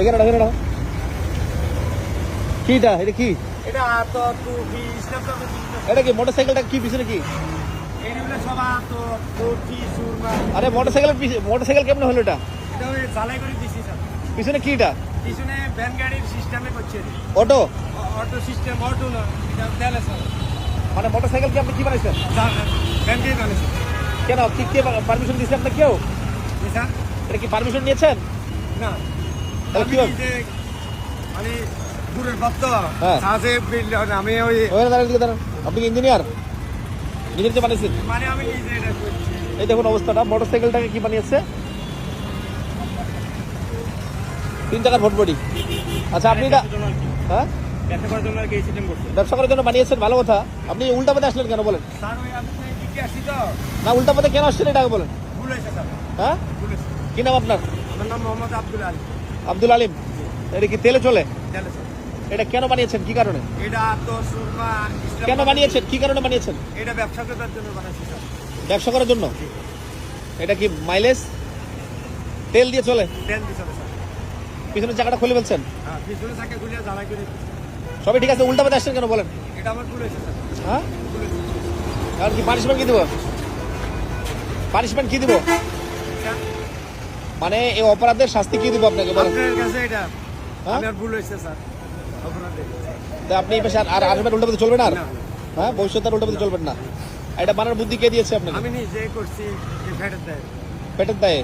এখানে এখানে। কিটা এটা? কি? এটা তো টুপি এটা কি মোটরসাইকেলটা কি পিছনে কি আরে মোটরসাইকেল মোটরসাইকেল কেমন হলো এটা? পিছনে কিটা পিছনে ভ্যান গাড়ির সিস্টেমে করছে অটো অটো সিস্টেম অটো না মানে মোটরসাইকেল কি আপনি কি বানাইছেন? ভ্যান গাড়ি কেন কি কে পারমিশন দিয়েছে আপনার কেউ? এটা কি পারমিশন নিয়েছেন? না। মানে দূরের হ্যাঁ। আমি ওই আপনি ইঞ্জিনিয়ার যে বানিয়েছেন? মানে আমি নিজে এটা করছি। এই দেখুন অবস্থাটা মোটরসাইকেলটাকে কি বানিয়েছে? তিন টাকার আচ্ছা আপনি এটা হ্যাঁ? ব্যবসা করার জন্য বানিয়েছেন ভালো কথা। আপনি উল্টা পথে আসলেন কেন বলেন। না উল্টা পথে কেন আসছেন এটা বলেন। হ্যাঁ? কি নাম আপনার? আমার নাম মোহাম্মদ আব্দুল আলী। আব্দুল আলিম এটা কি তেলে চলে? এটা কেন বানিয়েছেন? কি কারণে? এটা তো কেন বানিয়েছেন? কি কারণে বানিয়েছেন? এটা ব্যবসা করার জন্য বানাইছি ব্যবসা করার জন্য? এটা কি মাইলেজ? তেল দিয়ে চলে? স্যার। পিছনের চাকাটা খুলে ফেলছেন? হ্যাঁ পিছনে জ্বালাই করে সবই ঠিক আছে উল্টা পথে আসছেন কেন বলেন? এটা আমার ভুল হয়েছে স্যার। হ্যাঁ? আর কি পানিশমেন্ট কি দিব? পানিশমেন্ট কি দিব? মানে এই অপরাধের শাস্তি কি দিব আপনাকে বলেন? আপনার কাছে এটা হ্যাঁ? আমার ভুল হয়েছে স্যার। অপরাধে। তা আপনি এই পাশে আর আর আসবেন উল্টা পথে চলবেন আর? না। হ্যাঁ ভবিষ্যতে আর উল্টা পথে চলবেন না। এটা বানার বুদ্ধি কে দিয়েছে আপনাকে? আমি নিজে করছি যে ফেরত দেয়। পেটের দায়ে?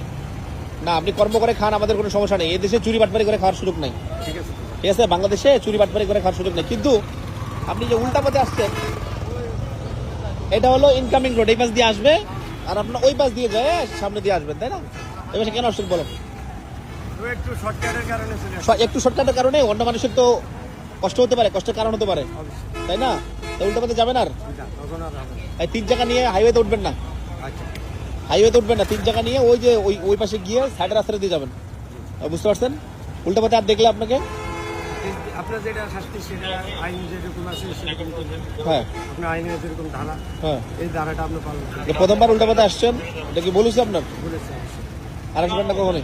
না আপনি কর্ম করে খান আমাদের কোনো সমস্যা নেই। এই দেশে চুরি বাটপারি করে খাওয়ার সুযোগ নাই। ঠিক আছে। ঠিক আছে বাংলাদেশে চুরি বাটপারি করে খাওয়ার সুযোগ নেই। কিন্তু আপনি যে উল্টা পথে আসছেন এটা হলো ইনকামিং রোড এই পাশ দিয়ে আসবে আর আপনার ওই পাশ দিয়ে যায় সামনে দিয়ে আসবেন তাই না? পাশে কেন আসছেন বলেন একটু শর্টকাটের কারণে অন্য মানুষের তো কষ্ট হতে পারে কষ্টের কারণ হতে পারে। তাই না? উল্টা পথে যাবেন আর? তিন জায়গা নিয়ে হাইওয়েতে উঠবেন না। আচ্ছা। হাইওয়েতে উঠবেন না তিন জায়গা নিয়ে ওই যে ওই ওই পাশে গিয়ে সাইডের রাস্তাটা দিয়ে যাবেন। বুঝতে পারছেন? উল্টা পথে আর দেখলে আপনাকে? আপনার যেটা শাস্তি সেটা আইন যেরকম আছে সেরকম হ্যাঁ। আপনার আইনের যেরকম ধারা হ্যাঁ। এই ধারাটা আপনি পালন প্রথমবার উল্টা পথে আসছেন এটা কি বলেছি আপনার? বলেছে আর আসবেন না কখনই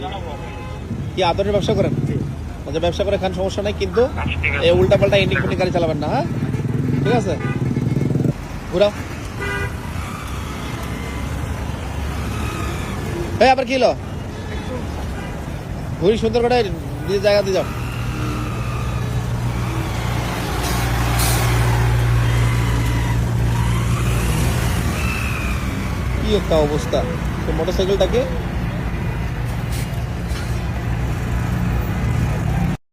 কি আদরের ব্যবসা করেন। আচ্ছা ব্যবসা করে খান সমস্যা নাই কিন্তু এই উল্টা পাল্টা ইন্ডিং ফিন্ডিং গাড়ি চালাবেন না হ্যাঁ? ঠিক আছে? ঘুরাও। এই আবার কি হলো? ঘুরি সুন্দর করে নিজের জায়গা দিয়ে যাও। কি একটা অবস্থা। মোটর সাইকেলটাকে